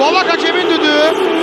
Babak hakemin düdüğü.